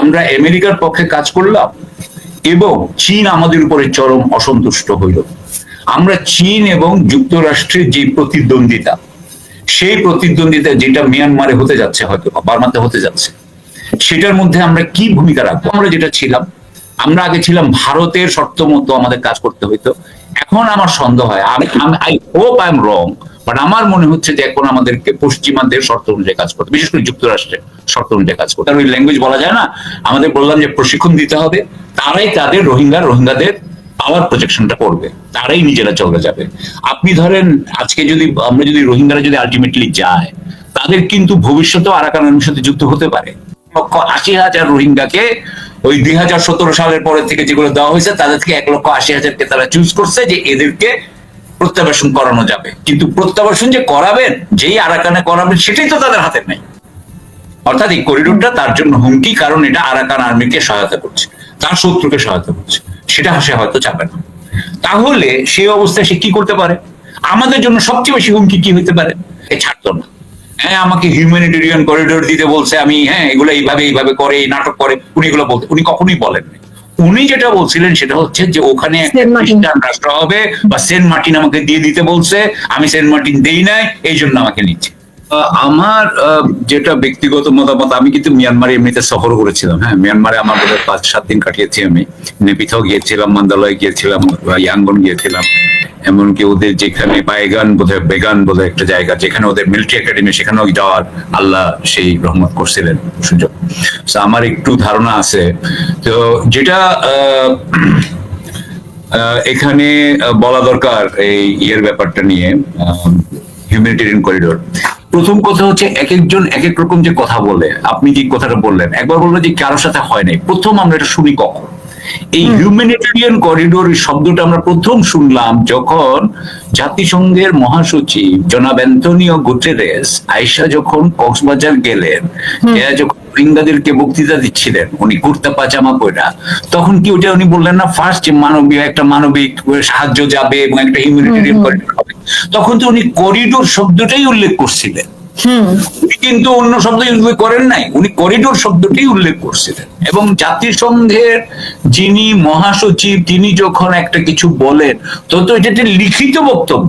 আমরা আমেরিকার পক্ষে কাজ করলাম এবং চীন আমাদের উপরে চরম অসন্তুষ্ট হইল। আমরা চীন এবং যুক্তরাষ্ট্রের যে প্রতিদ্বন্দ্বিতা, সেই প্রতিদ্বন্দ্বিতা যেটা মিয়ানমারে হতে যাচ্ছে হয়তো বার্মাতে হতে যাচ্ছে, সেটার মধ্যে আমরা কি ভূমিকা রাখব? আমরা যেটা ছিলাম, আমরা আগে ছিলাম ভারতের শর্ত মতো আমাদের কাজ করতে হইতো। এখন আমার সন্দেহ হয়, আমি I hope I am wrong but আমার মনে হচ্ছে যে এখন আমাদেরকে পশ্চিমাদের শর্ত অনুযায়ী কাজ করতে বিশেষ করে যুক্তরাষ্ট্রের শর্ত অনুযায়ী কাজ করতে ওই ল্যাঙ্গুয়েজ বলা যায় না। আমাদের বললাম যে প্রশিক্ষণ দিতে হবে। তারাই তাদের রোহিঙ্গা, রোহিঙ্গাদের পাওয়ার প্রজেকশনটা করবে। তারাই নিজেরা চলে যাবে। আপনি ধরেন, আজকে যদি, আমরা যদি রোহিঙ্গারা যদি আলটিমেটলি যায়, তাদের কিন্তু ভবিষ্যতেও আরাকান সাথে যুক্ত হতে পারে। লক্ষ আশি হাজার রোহিঙ্গাকে ওই দুই হাজার সতেরো সালের পরে থেকে যেগুলো দেওয়া হয়েছে, তাদের থেকে এক লক্ষ আশি হাজারকে তারা চুজ করছে যে এদেরকে প্রত্যাবাসন করানো যাবে। কিন্তু প্রত্যাবাসন যে করাবেন, যেই আরাকানে করাবেন, সেটাই তো তাদের হাতে নেই। অর্থাৎ এই করিডোরটা তার জন্য হুমকি, কারণ এটা আরাকান আর্মিকে সহায়তা করছে। তার শত্রুকে সহায়তা করছে। সেটা সে হয়তো চাবে না। তাহলে সেই অবস্থায় সে কি করতে পারে? আমাদের জন্য সবচেয়ে বেশি হুমকি কি হতে পারে? এ ছাড়তো না। হ্যাঁ আমাকে হিউম্যানিটেরিয়ান করিডোর দিতে বলছে, আমি হ্যাঁ এগুলো এইভাবে এইভাবে করে, এই নাটক করে। উনি এগুলো বলতে উনি কখনোই বলেননি। উনি যেটা বলছিলেন সেটা হচ্ছে যে ওখানে খ্রিস্টান রাষ্ট্র হবে বা সেন্ট মার্টিন আমাকে দিয়ে দিতে বলছে আমি সেন্ট মার্টিন দেই নাই এই জন্য আমাকে নিচ্ছে। আমার যেটা ব্যক্তিগত মতামত, আমি কিন্তু মিয়ানমারে এমনিতে সফর করেছিলাম হ্যাঁ। মিয়ানমারে আমার বোধহয় পাঁচ, সাত দিন কাটিয়েছি আমি। নেপিথাও গিয়েছিলাম, মান্দালয় গিয়েছিলাম ইয়াঙ্গন গিয়েছিলাম। এমনকি ওদের যেখানে বায়গান বোধহয়, বেগান বোধহয় একটা জায়গা, যেখানে ওদের মিলিটারি একাডেমি, সেখানেও যাওয়ার আল্লাহ সেই রহমত করছিলেন, সুযোগ। আমার একটু ধারণা আছে। তো যেটা এখানে বলা দরকার এই ইয়ের ব্যাপারটা নিয়ে হিউম্যানিটেরিয়ান করিডোর প্রথম কথা হচ্ছে এক একজন এক এক রকম যে কথা বলে, আপনি যে কথাটা বললেন, একবার বললেন যে কারোর সাথে হয় নাই। প্রথম আমরা এটা শুনি কখন? এই হিউম্যানিটেরিয়ান করিডোর শব্দটা আমরা প্রথম শুনলাম যখন জাতিসংঘের মহাসচিব জনাব অ্যান্টনিও গুটেরেস আয়েশা যখন কক্সবাজার গেলেন যখন রোহিঙ্গাদেরকে বক্তৃতা দিচ্ছিলেন উনি কুর্তা পাজামা পরা তখন কি ওটা উনি বললেন না ফার্স্ট যে মানবীয় একটা মানবিক সাহায্য যাবে এবং একটা হিউম্যানিটেরিয়ান করিডোর হবে। তখন তো উনি করিডোর শব্দটাই উল্লেখ করছিলেন। কিন্তু অন্য শব্দ ইউজ করেন নাই। উনি করিডোর শব্দটাই উল্লেখ করছিলেন। এবং জাতিসংঘের যিনি মহাসচিব তিনি যখন একটা কিছু বলেন তো তো এটা একটা লিখিত বক্তব্য।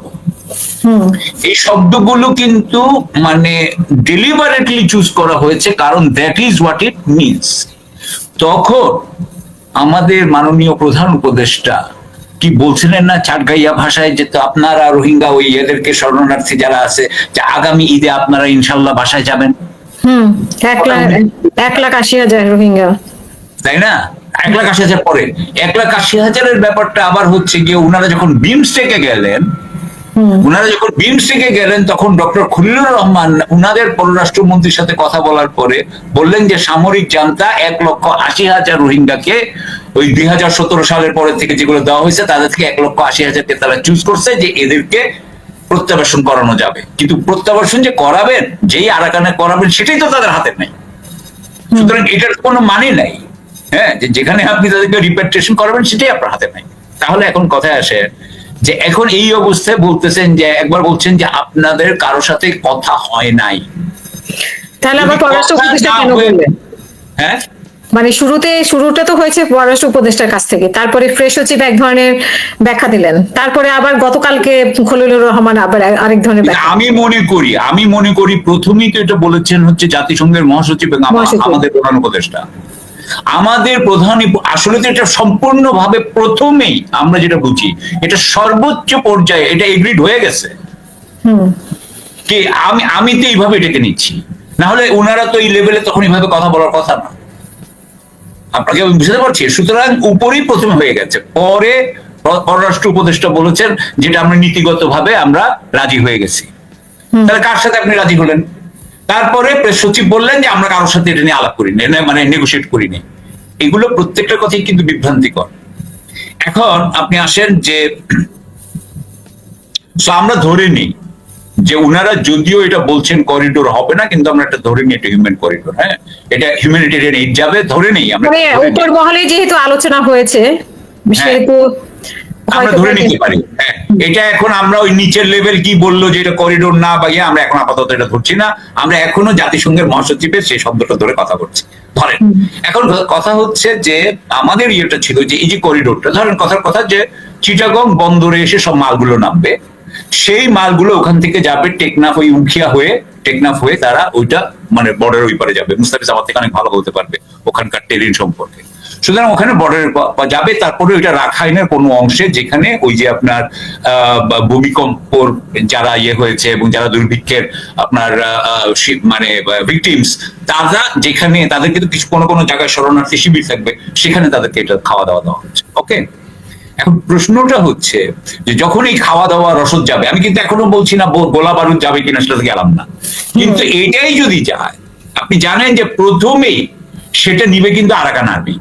এই শব্দগুলো কিন্তু মানে ডেলিভারেটলি চুজ করা হয়েছে কারণ that is what it means তখন আমাদের মাননীয় প্রধান উপদেষ্টা কি বলছিলেন না চাটগাইয়া ভাষায় যে তো আপনারা রোহিঙ্গা ওই এদেরকে শরণার্থী যারা আছে যে আগামী ঈদে আপনারা ইনশাল্লাহ বাসায় যাবেন? হুম এক লাখ এক লাখ আশি হাজার রোহিঙ্গা। তাই না? এক লাখ আশি হাজার পরে। এক লাখ আশি হাজারের ব্যাপারটা আবার হচ্ছে গিয়ে ওনারা যখন বিমস্টেকে গেলেন ওনারা যখন বিমস্টেকে গেলেন তখন ডক্টর খলিলুর রহমান উনাদের পররাষ্ট্রমন্ত্রীর সাথে কথা বলার পরে বললেন যে সামরিক জান্তা এক লক্ষ আশি হাজার রোহিঙ্গাকে ওই দুই হাজার সতেরো সালের পরে থেকে যেগুলো দেওয়া হয়েছে তাদের থেকে এক লক্ষ আশি হাজারকে তারা চুজ করছে যে এদেরকে প্রত্যাবাসন করানো যাবে। কিন্তু প্রত্যাবাসন যে করাবেন যেই আরাকানে করাবেন সেটাই তো তাদের হাতে নেই। সুতরাং এটার কোনো মানে নাই। হ্যাঁ যেখানে আপনি তাদেরকে রিপ্যাট্রিয়েশন করাবেন সেটাই আপনার হাতে নাই। তাহলে এখন কথায় আসে যে এখন এই অবস্থায় বলতেছেন যে একবার বলছেন যে আপনাদের কারও সাথে কথা হয় নাই। তাহলে আবার পররাষ্ট্র উপদেষ্টা কেন বললেন? হ্যাঁ? মানে শুরুতে শুরুটা তো হয়েছে পররাষ্ট্র উপদেষ্টার কাছ থেকে। তারপরে ফ্রেশ সচিব এক ধরনের ব্যাখ্যা দিলেন। তারপরে আবার গতকালকে খলিলুর রহমান আবার আরেক ধরনের আমি মনে করি আমি মনে করি প্রথমেই তো এটা বলেছেন হচ্ছে জাতিসংঘের মহাসচিব। আমাদের প্রধান উপদেষ্টা। আমাদের প্রধান আসলে তো এটা সম্পূর্ণভাবে প্রথমেই আমরা যেটা বুঝি এটা সর্বোচ্চ পর্যায়ে এটা এগ্রিড হয়ে গেছে। কি আমি আমি তো এইভাবে এটাকে নিচ্ছি। না হলে ওনারা তো এই লেভেলে তখন এইভাবে কথা বলার কথা না। আপনাকে আমি বুঝতে পারছি? সুতরাং উপরেই প্রথমে হয়ে গেছে। পরে পররাষ্ট্র উপদেষ্টা বলেছেন যেটা আমরা নীতিগত ভাবে আমরা রাজি হয়ে গেছি। তাহলে কার সাথে আপনি রাজি হলেন? তারপরে প্রেস সচিব বললেন যে আমরা কারোর সাথে এটা নিয়ে আলাপ করিনি না- মানে নেগোসিয়েট করিনি। এগুলো প্রত্যেকটা কথাই কিন্তু বিভ্রান্তিকর। এখন আপনি আসেন যে আমরা ধরে নিই যে উনারা যদিও এটা বলছেন করিডোর হবে না কিন্তু আমরা এটা ধরে নিই এটা হিউম্যান করিডোর হ্যাঁ? এটা হিউম্যানিটেরিয়ান এইড যাবে ধরে নেই আমরা মানে। উপর মহলে যেহেতু আলোচনা হয়েছে সেহেতু আমরা ধরে নিতে পারি। হ্যাঁ এটা এখন আমরা ওই নিচের লেভেল কি বলল যে এটা করিডোর না বা ইয়ে, আমরা এখন আপাতত এটা ধরছি না। আমরা এখনও জাতিসংঘের মহাসচিবের সেই শব্দটা ধরে কথা বলছি। ধরেন এখন কথা হচ্ছে যে আমাদের ইয়েটা ছিল যে এই যে করিডোরটা ধরেন কথার কথা যে চিটাগং বন্দরে এসে সব মালগুলো নামবে। সেই মালগুলো ওখান থেকে যাবে টেকনাফ ওই উখিয়া হয়ে টেকনাফ হয়ে তারা ওইটা মানে বর্ডার ওই পারে যাবে। মুস্তাফিজ আমার থেকে অনেক ভালো বলতে পারবে ওখানকার টেরিন সম্পর্কে। সুতরাং ওখানে বর্ডারের যাবে তারপরে ওইটা রাখাইনের কোনো অংশে যেখানে ওই যে আপনার ভূমিকম্পর যারা ইয়ে হয়েছে এবং যারা দুর্ভিক্ষের আপনার মানে ভিকটিমস তারা যেখানে তাদের কিন্তু কিছু কোনো কোনো জায়গায় শরণার্থী শিবির থাকবে সেখানে তাদেরকে এটা খাওয়া দাওয়া দেওয়া হচ্ছে ওকে এখন প্রশ্নটা হচ্ছে যে যখন এই খাওয়া দাওয়া রসদ যাবে আমি কিন্তু এখনও বলছি না গোলা বারুদ যাবে কিনা সেটা গেলাম না। কিন্তু এটাই যদি যায় আপনি জানেন যে প্রথমেই সেটা নিবে কিন্তু আরাকান আর্মি।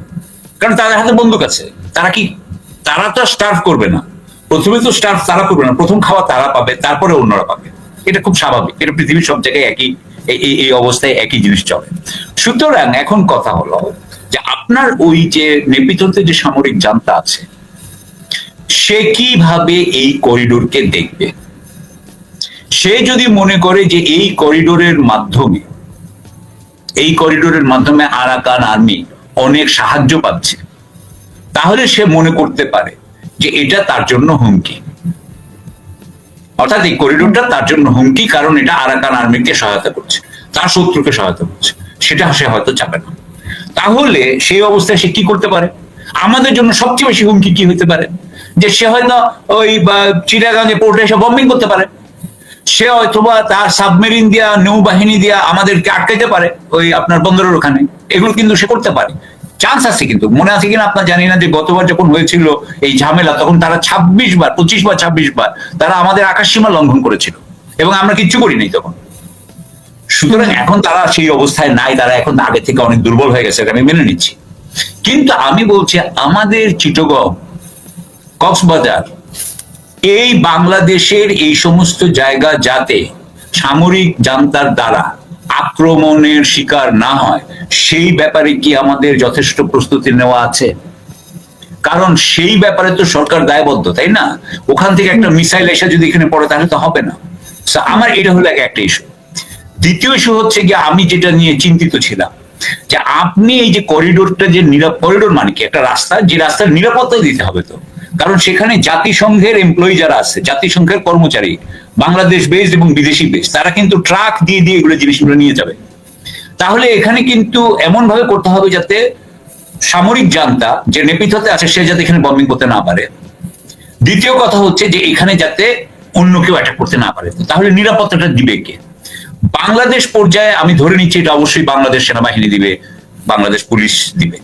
কারণ তাদের হাতে বন্দুক আছে। তারা কি তারা তো স্টার্ভ করবে না। প্রথমে তো স্টার্ভ তারা করবে না। প্রথম খাওয়া তারা পাবে, তারপরে অন্যরা পাবে। এটা খুব স্বাভাবিক। এটা পৃথিবীর সব জায়গায় একই এই- অবস্থায় একই জিনিস চলে। সুতরাং এখন কথা হলো যে আপনার ওই যে নেপিততে যে সামরিক জান্তা আছে, সে কীভাবে এই করিডোরকে দেখবে? সে যদি মনে করে যে এই করিডোরের মাধ্যমে এই করিডোরের মাধ্যমে আরাকান আর্মি অনেক সাহায্য পাচ্ছে। তাহলে সে মনে করতে পারে যে এটা তার জন্য হুমকি। অর্থাৎ এই করিডোরটা তার জন্য হুমকি কারণ এটা আরাকান আর্মিকে সহায়তা করছে, তার শত্রুকে সহায়তা করছে, সেটা সে হয়তো চাবে না। তাহলে সেই অবস্থায় সে কি করতে পারে? আমাদের জন্য সবচেয়ে বেশি হুমকি কি হতে পারে? যে সে হয়তো ওই চিটাগাঙ্গে পোর্টে এসে বম্বিং করতে পারে। সে হয়তোবা তার সাবমেরিন দিয়া, নৌবাহিনী দিয়া আমাদেরকে আটকাইতে পারে ওই আপনার বন্দরের ওখানে। এগুলো কিন্তু সে করতে পারে। চান্স আছে কিন্তু। মনে আছে কিনা? আপনার জানি না যে গতবার যখন হয়েছিল এই ঝামেলা, তখন তারা ছাব্বিশ বার, পঁচিশ বার ছাব্বিশ বার, তারা আমাদের আকাশ সীমা লঙ্ঘন করেছিল। এবং আমরা কিচ্ছু করি করিনি তখন। সুতরাং এখন তারা সেই অবস্থায় নাই, তারা এখন আগে থেকে অনেক দুর্বল হয়ে গেছে, আমি মেনে নিচ্ছি। কিন্তু আমি বলছি, আমাদের চিটগং, কক্সবাজার, এই বাংলাদেশের এই সমস্ত জায়গা যাতে সামরিক জান্তার দ্বারা আক্রমণের শিকার না হয়, সেই ব্যাপারে কি আমাদের যথেষ্ট প্রস্তুতি নেওয়া আছে? কারণ সেই ব্যাপারে তো সরকার দায়বদ্ধ, তাই না? ওখান থেকে একটা মিসাইল এসে যদি এখানে পড়ে, তাহলে তো হবে না। আমার এটা হলো একটা ইস্যু দ্বিতীয় ইস্যু হচ্ছে গিয়ে আমি যেটা নিয়ে চিন্তিত ছিলাম, যে আপনি এই যে করিডোরটা যে নিরাপ করিডোর মানে কি? একটা রাস্তা, যে রাস্তার নিরাপত্তা দিতে হবে তো। কারণ সেখানে জাতিসংঘের এমপ্লয়ি যারা আছে, জাতিসংঘের কর্মচারী বাংলাদেশ বেস এবং বিদেশি বেস তারা কিন্তু ট্রাক দিয়ে দিয়ে এগুলো জিনিসগুলো নিয়ে যাবে। তাহলে এখানে কিন্তু এমন ভাবে করতে হবে যাতে সামরিক জানতা যে নেপিথতে আছে, সে যাতে এখানে বম্বিং করতে না পারে। দ্বিতীয় কথা হচ্ছে যে এখানে যাতে অন্য কেউ অ্যাটাক করতে না পারে। তাহলে নিরাপত্তাটা দিবে কে? বাংলাদেশ পর্যায়ে আমি ধরে নিচ্ছি এটা অবশ্যই বাংলাদেশ সেনাবাহিনী দিবে, বাংলাদেশ পুলিশ দিবে।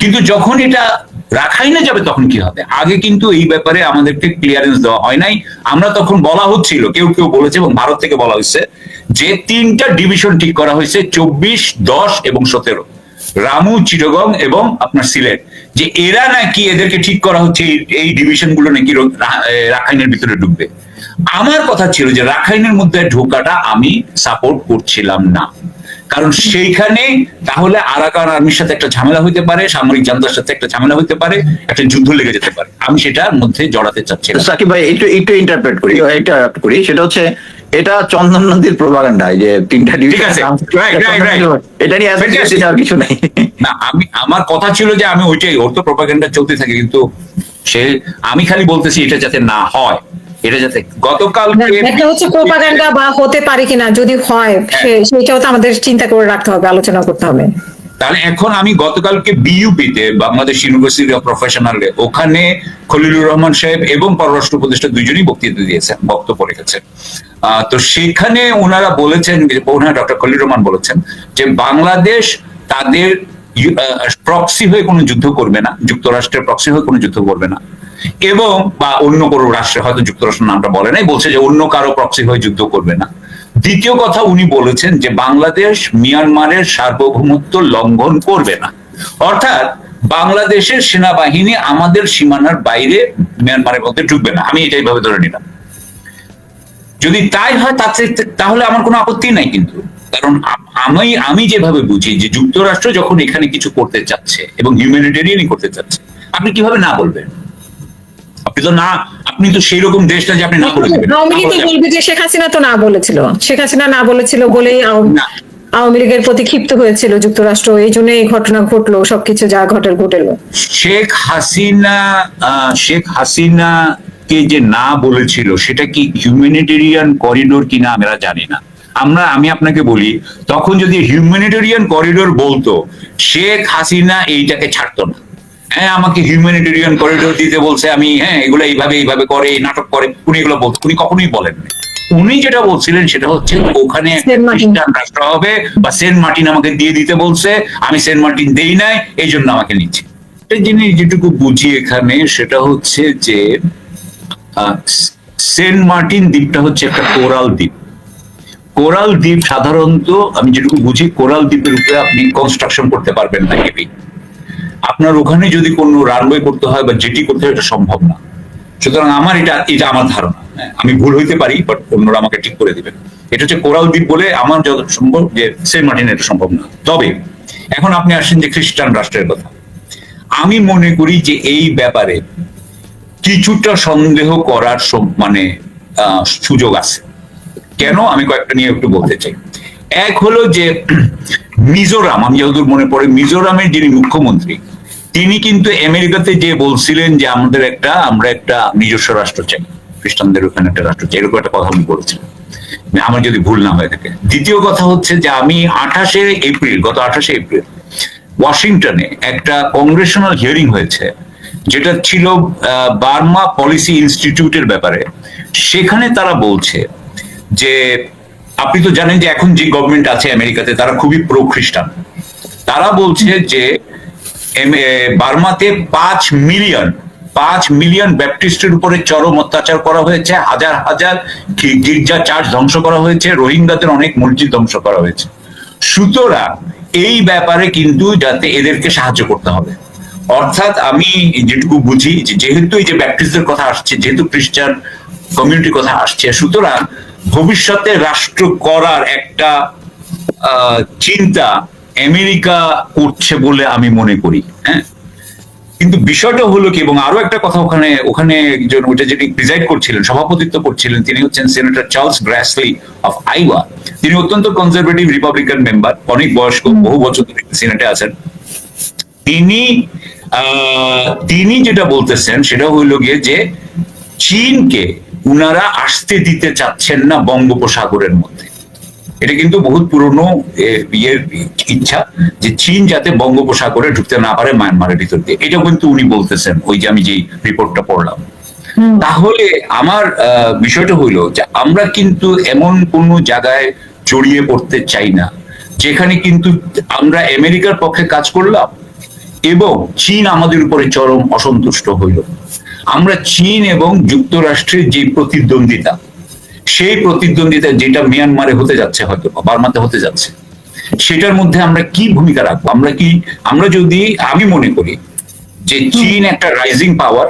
কিন্তু যখন এটা রাখাইনে যাবে তখন কি হবে? আগে কিন্তু এই ব্যাপারে আমাদেরকে ক্লিয়ারেন্স দেওয়া হয় নাই। আমরা তখন বলা হচ্ছিল, কেউ কেউ বলেছে এবং ভারত থেকে বলা হয়েছে যে তিনটা ডিভিশন ঠিক করা হয়েছে, চব্বিশ, দশ এবং সতেরো। রামু, চিটগং এবং আপনার সিলেট। যে এরা নাকি এদেরকে ঠিক করা হচ্ছে, এই- ডিভিশনগুলো নাকি রাখাইনের ভিতরে ঢুকবে। আমার কথা ছিল যে রাখাইনের মধ্যে ঢোকাটা আমি সাপোর্ট করছিলাম না। কারণ সেইখানে তাহলে আরাকান আর্মির সাথে একটা ঝামেলা হইতে পারে সামরিক জান্তার সাথে একটা ঝামেলা হইতে পারে একটা যুদ্ধ লেগে যেতে পারে। আমি সেটার মধ্যে জড়াতে চাচ্ছিলাম। সাকিব ভাই একটু একটু ইন্টারপ্রেট করি ইন্টারপ্ট করি সেটা হচ্ছে এটা চন্দন নদীর প্রভাকাণ্ডা যে তিনটা. এটা নিয়ে কিছু নাই। না আমি আমার কথা ছিল যে আমি ওইটাই ওর তো প্রপাগেন্ডা চলতে থাকে কিন্তু সে আমি খালি বলতেছি এটা যাতে না হয়। এটা যাতে গতকালকে একটা হচ্ছে প্রোপাগান্ডা বা হতে পারে কিনা যদি হয় সেটাও তো আমাদের চিন্তা করে রাখতে হবে আলোচনা করতে হবে। তাহলে এখন আমি গতকালকে বিইউপিতে বাংলাদেশ ইউনিভার্সিটি অফ প্রফেশনালে ওখানে খলিলুর রহমান সাহেব এবং পররাষ্ট্র উপদেষ্টা দুজনেই বক্তৃতা দিয়েছেন বক্তব্য রেখেছেন। আহ, তো সেখানে ওনারা বলেছেন ওনারা ডক্টর খলিল রহমান বলেছেন যে বাংলাদেশ তাদের প্রক্সি হয়ে কোনো যুদ্ধ করবে না, যুক্তরাষ্ট্রের প্রক্সি হয়ে কোনো যুদ্ধ করবে না। এবং, বা অন্য কোনো রাষ্ট্রে হয়তো যুক্তরাষ্ট্র নামটা বলে নাই, বলছে যে অন্য কারও প্রক্সি হয়ে যুদ্ধ করবে না। দ্বিতীয় কথা উনি বলেছেন যে বাংলাদেশ মিয়ানমারের সার্বভৌমত্ব লঙ্ঘন করবে না। অর্থাৎ বাংলাদেশের সেনাবাহিনী আমাদের সীমানার বাইরে মিয়ানমারের মধ্যে ঢুকবে না। আমি এটাই ভাবে ধরে নিলাম। যদি তাই হয়, তাতে তাহলে আমার কোনো আপত্তি নাই কিন্তু। কারণ আমি আমি যেভাবে বুঝি যে যুক্তরাষ্ট্র যখন এখানে কিছু করতে চাচ্ছে এবং হিউম্যানিটেরিয়ানই করতে চাচ্ছে আপনি কীভাবে না বলবেন? আপনি তো না আপনি তো সেই রকম দেশটা যে আপনি না করে দেবেন। আওয়ামী লীগই বলবে যে শেখ হাসিনা তো না বলেছিল? শেখ হাসিনা না বলেছিল বলেই আওয়ামী লীগের প্রতি ক্ষিপ্ত হয়েছিল যুক্তরাষ্ট্র। এই জন্য এই ঘটনা ঘটলো সবকিছু যা ঘটের ঘটেলো। শেখ হাসিনা শেখ হাসিনা কে যে না বলেছিল সেটা কি হিউম্যানিটেরিয়ান করিডোর কিনা আমরা জানি না। আমরা আমি আপনাকে বলি তখন যদি হিউম্যানিটেরিয়ান করিডোর বলতো শেখ হাসিনা এইটাকে ছাড়তো না। হ্যাঁ আমাকে হিউম্যানিটেরিয়ান করিডোর দিতে বলছে আমি হ্যাঁ এগুলো এইভাবে এইভাবে করে এই নাটক করে উনি এগুলো বলতো উনি কখনোই বলেন উনি যেটা বলছিলেন সেটা হচ্ছে ওখানে। খ্রিস্টান রাষ্ট্র হবে বা সেন্ট মার্টিন আমাকে দিয়ে দিতে বলছে আমি সেন্ট মার্টিন দেই নাই এই জন্য আমাকে নিচ্ছে। একটা জিনিস যেটুকু বুঝি এখানে সেটা হচ্ছে যে সেন্ট মার্টিন দ্বীপটা হচ্ছে একটা কোরাল দ্বীপ। কোরাল দ্বীপ সাধারণত আমি যেটুকু বুঝি কোরাল দ্বীপের উপরে আপনি কনস্ট্রাকশন করতে পারবেন না হেভি আপনার ওখানে যদি কোনো রানওয়ে করতে হয় বা জেটি করতে হয় এটা সম্ভব না। সুতরাং আমার এটা এটা আমার ধারণা। হ্যাঁ, আমি ভুল হইতে পারি বাট অন্যরা আমাকে ঠিক করে দিবেন। এটা হচ্ছে কোরাল দ্বীপ বলে আমার যত সম্ভব যে সেন্ট মার্টিন এটা সম্ভব না। তবে এখন আপনি আসেন যে খ্রিস্টান রাষ্ট্রের কথা। আমি মনে করি যে এই ব্যাপারে কিছুটা সন্দেহ করার মানে সুযোগ আছে। কেন? আমি কয়েকটা নিয়ে একটু বলতে চাই। এক হলো যে মিজোরাম, আমি যতদূর মনে পড়ে, মিজোরামের যিনি মুখ্যমন্ত্রী, তিনি কিন্তু আমেরিকাতে যে বলছিলেন যে আমাদের একটা, আমরা একটা নিজস্ব রাষ্ট্র চাই, খ্রিস্টানদের ওখানে একটা রাষ্ট্র চাই, এরকম একটা কথা উনি বলেছিলেন। আমার যদি ভুল না হয়ে থাকে। দ্বিতীয় কথা হচ্ছে যে আমি আঠাশে এপ্রিল, গত আঠাশে এপ্রিল, ওয়াশিংটনে একটা কংগ্রেশনাল হিয়ারিং হয়েছে, যেটা ছিল বার্মা পলিসি ইনস্টিটিউটের ব্যাপারে। সেখানে তারা বলছে যে আপনি তো জানেন যে এখন যে গভর্নমেন্ট আছে আমেরিকাতে, তারা খুবই প্রো খ্রিস্টান তারা বলছে যে বার্মাতে পাঁচ মিলিয়ন পাঁচ মিলিয়ন ব্যাপটিস্টের উপরে চরম অত্যাচার করা হয়েছে, হাজার হাজার গির্জা চার্চ ধ্বংস করা হয়েছে, রোহিঙ্গাদের অনেক মসজিদ ধ্বংস করা হয়েছে। সুতরাং এই ব্যাপারে কিন্তু যাতে এদেরকে সাহায্য করতে হবে। অর্থাৎ আমি যেটুকু বুঝি যেহেতু এই যে ব্যাপটিস্টদের কথা আসছে, যেহেতু খ্রিস্টান কমিউনিটির কথা আসছে, সুতরাং ভবিষ্যতে রাষ্ট্র করার একটা চিন্তা আমেরিকা করছে বলে আমি মনে করি হ্যাঁ? কিন্তু বিষয়টা হলো কি, এবং আরও একটা কথা ওখানে ওখানে একজন ওটা যিনি প্রিজাইড করছিলেন, সভাপতিত্ব করছিলেন, তিনি হচ্ছেন senator Charles Grassley of Iowa তিনি অত্যন্ত কনজারভেটিভ রিপাবলিকান মেম্বার অনেক বয়স্ক, বহু বছর ধরে সিনেটে আছেন। তিনি তিনি যেটা বলতেছেন, সেটা হইল গিয়ে যে, চীনকে উনারা আসতে দিতে চাচ্ছেন না বঙ্গোপসাগরের মধ্যে। এটা কিন্তু বহুত পুরনো ইয়ের ইচ্ছা যে চীন যাতে বঙ্গোপসাগরে ঢুকতে না পারে মায়ানমারের ভিতর দিয়ে। এটা কিন্তু উনি বলতেছেন ওই যে আমি যে রিপোর্টটা পড়লাম। তাহলে আমার বিষয়টা হইল যে আমরা কিন্তু এমন কোন জায়গায় জড়িয়ে পড়তে চাই না যেখানে কিন্তু আমরা আমেরিকার পক্ষে কাজ করলাম এবং চীন আমাদের উপরে চরম অসন্তুষ্ট হইল। আমরা চীন এবং যুক্তরাষ্ট্রের যে প্রতিদ্বন্দ্বিতা সেই প্রতিদ্বন্দ্বিতা যেটা মিয়ানমারে হতে যাচ্ছে হয়তো বা বার্মাতে হতে যাচ্ছে সেটার মধ্যে আমরা কি ভূমিকা রাখব? আমরা কি আমরা যদি আমি মনে করি যে চীন একটা রাইজিং পাওয়ার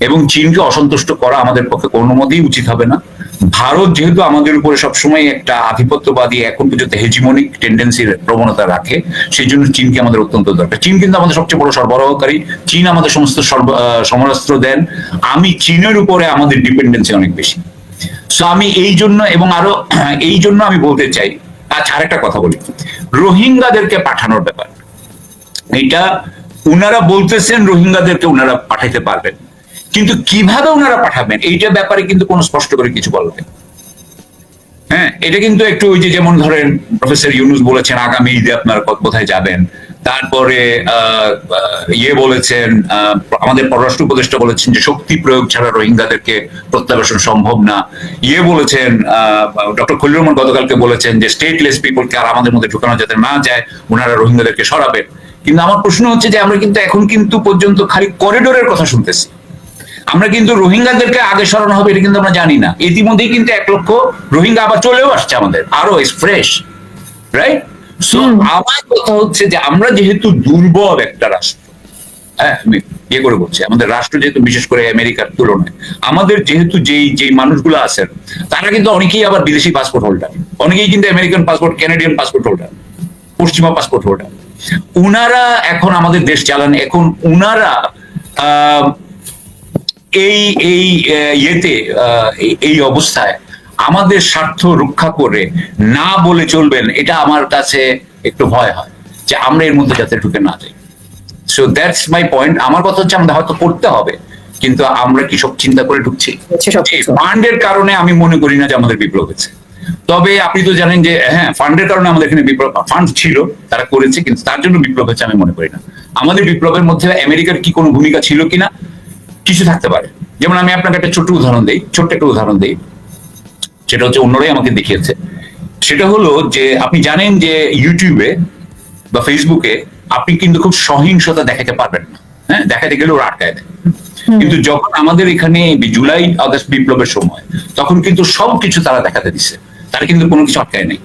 এবং চীনকে অসন্তুষ্ট করা আমাদের পক্ষে কোনো মতেই উচিত হবে না। ভারত যেহেতু আমাদের উপরে সবসময় একটা আধিপত্যবাদী, এখন পর্যন্ত হেজিমনিক টেন্ডেন্সির প্রবণতা রাখে, সেই জন্য চীনকে আমাদের অত্যন্ত দরকার। চীন কিন্তু আমাদের সবচেয়ে বড় সরবরাহকারী। চীন আমাদের সমস্ত সমরাস্ত্র দেন। আমি চীনের উপরে আমাদের ডিপেন্ডেন্সি অনেক বেশি। সো আমি এই জন্য এবং আরও, এই জন্য আমি বলতে চাই আচ্ছা আরেকটা কথা বলি। রোহিঙ্গাদেরকে পাঠানোর ব্যাপার। এটা উনারা বলতেছেন, রোহিঙ্গাদেরকে উনারা পাঠাইতে পারবেন। কিন্তু কীভাবে ওনারা পাঠাবেন? এইটা ব্যাপারে কিন্তু কোনো স্পষ্ট করে কিছু বলবেন হ্যাঁ এটা কিন্তু একটু ওই যে যেমন ধরেন প্রফেসর ইউনুস বলেছেন, আগামী ঈদে আপনার কোথায় যাবেন? তারপরে ইয়ে বলেছেন আমাদের পররাষ্ট্র উপদেষ্টা বলেছেন যে শক্তি প্রয়োগ ছাড়া রোহিঙ্গাদেরকে প্রত্যাবাসন সম্ভব না। ইয়ে বলেছেন ডক্টর খলিল রহমান গতকালকে বলেছেন যে স্টেটলেস পিপলকে আর আমাদের মধ্যে ঢুকানো যাতে না যায়, ওনারা রোহিঙ্গাদেরকে সরাবেন। কিন্তু আমার প্রশ্ন হচ্ছে যে আমরা কিন্তু এখন কিন্তু পর্যন্ত খালি করিডোরের কথা শুনতেছি। আমরা কিন্তু রোহিঙ্গাদেরকে আগে সরানো হবে এটা কিন্তু আমরা জানি না। ইতিমধ্যেই কিন্তু এক লক্ষ রোহিঙ্গা আবার চলেও আসছে আমাদের আরও ফ্রেশ রাইট সো আমার কথা হচ্ছে যে আমরা যেহেতু দুর্বল একটা রাষ্ট্র হ্যাঁ ইয়ে করে বলছি আমাদের রাষ্ট্র যেহেতু বিশেষ করে আমেরিকার তুলনায় আমাদের যেহেতু যেই যেই মানুষগুলো আছেন তারা কিন্তু অনেকেই আবার বিদেশি পাসপোর্ট হোল্ডার অনেকেই কিন্তু American passport Canadian passport holder পশ্চিমা পাসপোর্ট হোল্ডার উনারা এখন আমাদের দেশ চালান এখন উনারা আহ এই এই ইয়েতে এই- অবস্থায় আমাদের স্বার্থ রক্ষা করে না বলে চলবেন এটা আমার কাছে একটু ভয় হয় যে আমরা এর মধ্যে যাতে ঢুকে না যাই। সো দ্যাটস মাই পয়েন্ট আমার কথা হচ্ছে আমাদের হয়তো করতে হবে কিন্তু আমরা কি সব চিন্তা করে ঢুকছি? ফান্ডের কারণে আমি মনে করি না যে আমাদের বিপ্লব হয়েছে। তবে আপনি তো জানেন যে হ্যাঁ ফান্ডের কারণে আমাদের এখানে বিপ্লব ফান্ড ছিল তারা করেছে কিন্তু তার জন্য বিপ্লব হয়েছে আমি মনে করি না। আমাদের বিপ্লবের মধ্যে আমেরিকার কি কোনো ভূমিকা ছিল কিনা কিছু থাকতে পারে। যেমন আমি আপনাকে একটা ছোট্ট উদাহরণ দিই ছোট্ট একটা উদাহরণ দিই। সেটা হচ্ছে অন্যরাই আমাকে দেখিয়েছে। সেটা হলো যে আপনি জানেন যে ইউটিউবে বা ফেসবুকে আপনি কিন্তু খুব সহিংসতা দেখাতে পারবেন না। হ্যাঁ দেখাতে গেলে ওরা আটকায় দেয়। কিন্তু যখন আমাদের এখানে জুলাই আগস্ট বিপ্লবের সময় তখন কিন্তু সবকিছু তারা দেখাতে দিচ্ছে তারা কিন্তু কোনো কিছু আটকায় নাই।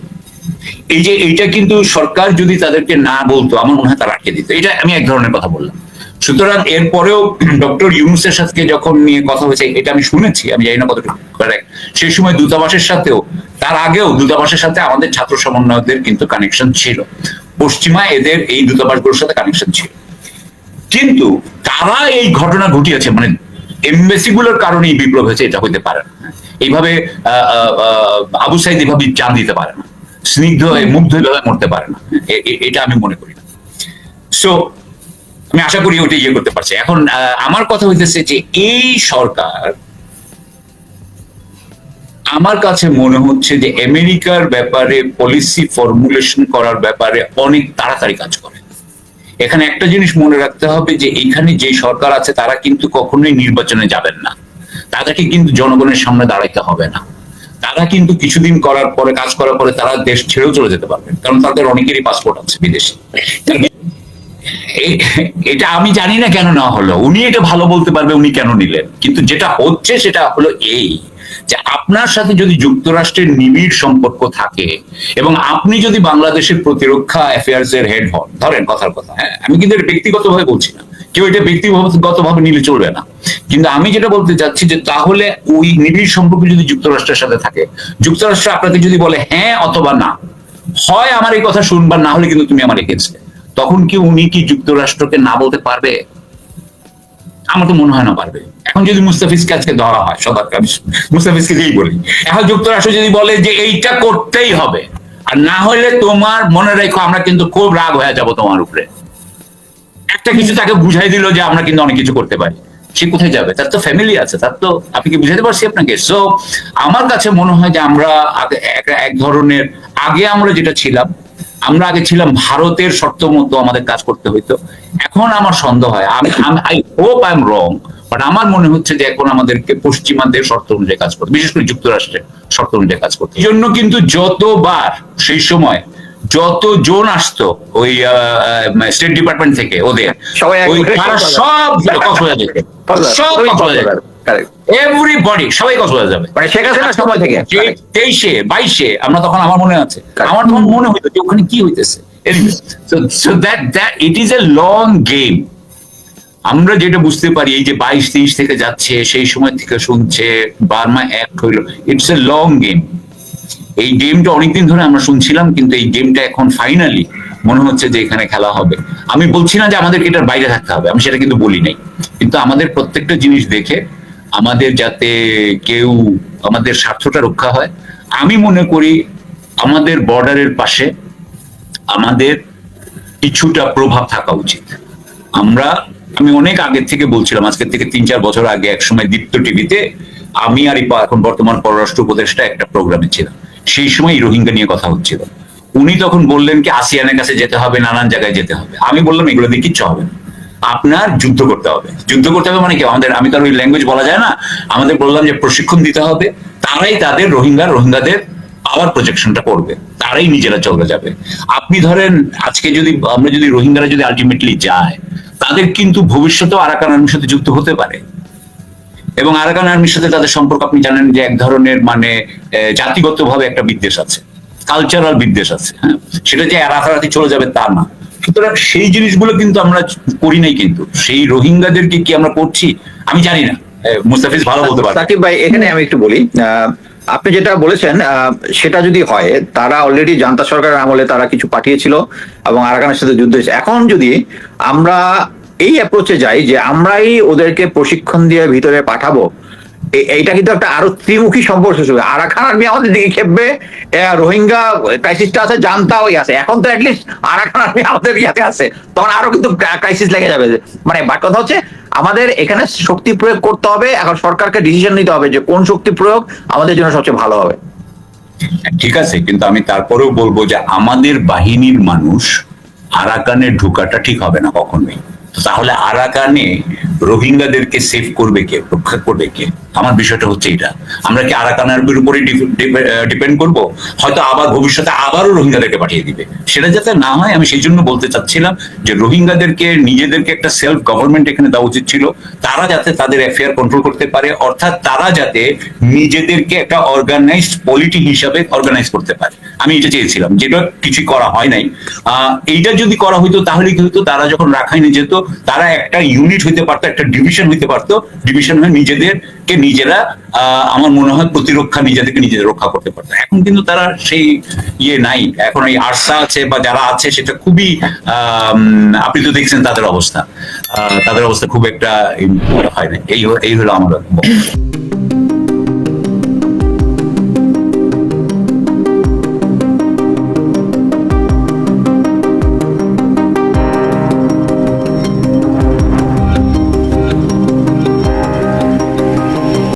এই যে এইটা কিন্তু সরকার যদি তাদেরকে না বলতো আমার মনে হয় তারা আটকে দিত। এটা আমি এক ধরনের কথা বললাম। সুতরাং এরপরেও ডক্টর ইউনুসের সাথে যখন নিয়ে কথা হয়েছে, এটা আমি শুনেছি, আমি জানি না কতটুকু। সেই সময় দূতাবাসের সাথেও, তার আগেও দূতাবাসের সাথে আমাদের ছাত্র সমন্বয়কদের কিন্তু কানেকশন ছিল। পশ্চিমা এদের এই দূতাবাসগুলোর সাথে কানেকশন ছিল। কিন্তু তারা এই ঘটনা ঘটিয়েছে মানে এমবেসি গুলোর কারণে এই বিপ্লব হয়েছে, এটা হইতে পারে না। এইভাবে আবু সাইদ এভাবে চান দিতে পারে না। স্নিগ্ধ হয়ে, মুগ্ধ হয়ে মরতে পারে না। এটা আমি মনে করি না। সো আমি আশা করি ওটা ইয়ে করতে পারছে। এখন আমার কথা হইতেছে যে এই সরকার আমার কাছে মনে হচ্ছে যে আমেরিকার ব্যাপারে পলিসি ফর্মুলেশন করার ব্যাপারে অনেক তাড়াতাড়ি কাজ করে। এখানে একটা জিনিস মনে রাখতে হবে যে এখানে যে সরকার আছে, তারা কিন্তু কখনোই নির্বাচনে যাবেন না। তাদেরকে কিন্তু জনগণের সামনে দাঁড়াইতে হবে না। তারা কিন্তু কিছুদিন করার পরে, কাজ করার পরে তারা দেশ ছেড়েও চলে যেতে পারবেন। কারণ তাদের অনেকেরই পাসপোর্ট আছে বিদেশে। এটা আমি জানি না কেন নেওয়া হলো। উনি এটা ভালো বলতে পারবে উনি কেন নিলেন। কিন্তু যেটা হচ্ছে সেটা হলো এই যে আপনার সাথে যদি যুক্তরাষ্ট্রের নিবিড় সম্পর্ক থাকে এবং আপনি যদি বাংলাদেশের প্রতিরক্ষা অ্যাফেয়ার্স এর হেড হন, ধরেন কথার কথা হ্যাঁ আমি কিন্তু এটা ব্যক্তিগতভাবে বলছি না। কেউ এটা ব্যক্তিগতভাবে নিলে চলবে না। কিন্তু আমি যেটা বলতে চাচ্ছি যে তাহলে ওই নিবিড় সম্পর্ক যদি যুক্তরাষ্ট্রের সাথে থাকে, যুক্তরাষ্ট্র আপনাকে যদি বলে হ্যাঁ অথবা না, হয় আমার এই কথা শুনবার, না হলে কিন্তু তুমি আমার এগেনস্টে তখন কি উনি কি যুক্তরাষ্ট্রকে না বলতে পারবে? আমার তো মনে হয় না পারবে। এখন যদি মুস্তাফিজকে আজকে ধরা হয়, সবার মুস্তাফিজকে দিয়েই বলি। এখন যুক্তরাষ্ট্র যদি বলে যে এইটা করতেই হবে, আর না হলে তোমার মনে রেখো আমরা কিন্তু খুব রাগ হয়ে যাব তোমার উপরে। একটা কিছু তাকে বুঝাই দিল যে আমরা কিন্তু অনেক কিছু করতে পারি। সে কোথায় যাবে? তার তো ফ্যামিলি আছে, তার তো আপনি কি বুঝাতে পারছি আপনাকে? সো আমার কাছে মনে হয় যে আমরা এক ধরনের, আগে আমরা যেটা ছিলাম আমরা আগে ছিলাম ভারতের শর্ত মতো আমাদের কাজ করতে হইতো। এখন আমার সন্দেহ হয় আমি I hope I am wrong but আমার মনে হচ্ছে যে এখন আমাদেরকে পশ্চিমাদের শর্ত অনুযায়ী কাজ করতে বিশেষ করে যুক্তরাষ্ট্রের শর্ত অনুযায়ী কাজ করতে এই জন্য কিন্তু যতবার সেই সময় যত জন আসতো ওই স্টেট ডিপার্টমেন্ট থেকে ওদের সবাই সব কক্সবাজার যেত সব কক্সবাজার. এভরিবডি সবাই কক্সবাজার যাবে। মানে শেখ হাসিনার সময় থেকে। তেইশে বাইশে আমরা তখন আমার মনে আছে। আমার তখন মনে হইতো যে ওখানে কি হইতেছে। So that that it is a long game আমরা যেটা বুঝতে পারি এই যে বাইশ তেইশ থেকে যাচ্ছে সেই সময় থেকে শুনছে বার্মা অ্যাক্ট হইল। ইটস এ লং গেম এই গেমটা অনেকদিন ধরে আমরা শুনছিলাম কিন্তু এই গেমটা এখন ফাইনালি মনে হচ্ছে যে এখানে খেলা হবে। আমি বলছি না যে আমাদেরকে এটার বাইরে থাকতে হবে আমি সেটা কিন্তু বলি নাই। কিন্তু আমাদের প্রত্যেকটা জিনিস দেখে আমাদের যাতে কেউ আমাদের স্বার্থটা রক্ষা হয়। আমি মনে করি আমাদের বর্ডারের পাশে আমাদের কিছুটা প্রভাব থাকা উচিত। আমরা, আমি অনেক আগের থেকে বলছিলাম, আজকের থেকে তিন চার বছর আগে এক সময় দীপ্ত টিভিতে আমি আর এখন বর্তমান পররাষ্ট্র উপদেষ্টা একটা প্রোগ্রামে ছিলাম। সেই সময় রোহিঙ্গা নিয়ে কথা হচ্ছিল। উনি তখন বললেন কি, আসিয়ানের কাছে যেতে হবে, নানান জায়গায় যেতে হবে। আমি বললাম, এগুলো দিয়ে কিচ্ছু হবে না। আপনার যুদ্ধ করতে হবে। যুদ্ধ করতে হবে মানে কি? আমাদের আমি তো আর ওই ল্যাঙ্গুয়েজ বলা যায় না। আমাদের বললাম যে প্রশিক্ষণ দিতে হবে। তারাই তাদের রোহিঙ্গা, রোহিঙ্গাদের পাওয়ার প্রজেকশনটা করবে। তারাই নিজেরা চলে যাবে। আপনি ধরেন, আজকে যদি আমরা যদি রোহিঙ্গারা যদি আলটিমেটলি যায়, তাদের কিন্তু ভবিষ্যতেও আরাকান আর্মির সাথে যুক্ত হতে পারে। এবং আরাকান আর্মির সাথে তাদের সম্পর্ক আপনি জানেন যে এক ধরনের মানে জাতিগতভাবে একটা বিদ্বেষ আছে। কালচারাল বিদ্বেষ আছে হ্যাঁ? সেটা যে রাতারাতি চলে যাবে তা না। সুতরাং সেই জিনিসগুলো কিন্তু আমরা করি নাই কিন্তু। সেই রোহিঙ্গাদেরকে কি আমরা করছি আমি জানি না। মুস্তাফিজ ভালো বলতে পারবে সাকিব ভাই এখানে আমি একটু বলি আহ, আপনি যেটা বলেছেন আহ, সেটা যদি হয় তারা অলরেডি জান্তা সরকারের আমলে তারা কিছু পাঠিয়েছিল এবং আরাকানের সাথে যুদ্ধ হয়েছে। এখন যদি আমরা এই অ্যাপ্রোচে যাই যে আমরাই ওদেরকে প্রশিক্ষণ দিয়ে ভিতরে পাঠাবো এইটা কিন্তু একটা আরও ত্রিমুখী সম্পর্ক হবে আরাকান আর্মি আমাদের দিকে খেপবে রোহিঙ্গা ক্রাইসিসটা আছে জানতা ওই আছে। এখন তো অ্যাটলিস্ট আরাকান আর্মি আমাদের ইয়াতে আছে। তখন আরও কিন্তু ক্রাইসিস লেগে যাবে। মানে বাট কথা হচ্ছে, আমাদের এখানে শক্তি প্রয়োগ করতে হবে, এখন সরকারকে ডিসিশন নিতে হবে যে কোন শক্তি প্রয়োগ আমাদের জন্য সবচেয়ে ভালো হবে। ঠিক আছে, কিন্তু আমি তারপরেও বলব যে আমাদের বাহিনীর মানুষ আরাকানে ঢুকাটা ঠিক হবে না কখনোই। তাহলে আরাকানে রোহিঙ্গাদেরকে সেভ করবে কে? রক্ষা করবে কে? আমার বিষয়টা হচ্ছে এটা আমরা কি আরাকানের উপরে ডিপেন্ড করব? হয়তো আবার ভবিষ্যতে আবারও রোহিঙ্গাদেরকে পাঠিয়ে দিবে। সেটা যাতে না হয়, আমি সেই জন্য বলতে চাচ্ছিলাম যে রোহিঙ্গাদেরকে, নিজেদেরকে একটা সেলফ গভর্নমেন্ট এখানে দেওয়া উচিত ছিল। তারা যাতে তাদের অ্যাফেয়ার কন্ট্রোল করতে পারে, অর্থাৎ তারা যাতে নিজেদেরকে একটা অর্গানাইজড পলিটি হিসাবে অর্গানাইজ করতে পারে। আমি এটা চেয়েছিলাম। যেটা কিছু করা হয় নাই। এইটা যদি করা হইতো, তাহলে কি হতো তারা যখন রাখাইনে যেত তারা একটা ইউনিট হইতে পারতো, একটা ডিভিশন হইতে পারতো। ডিভিশন হয়ে নিজেদেরকে নিজেরা আমার মনে হয় প্রতিরক্ষা নিজেদেরকে নিজেদের রক্ষা করতে পারতো। এখন কিন্তু তারা সেই ইয়ে নাই। এখন এই আরসা আছে বা যারা আছে, সেটা খুবই আপনি তো দেখছেন তাদের অবস্থা। তাদের অবস্থা খুব একটা হয় না এই এই হলো আমার।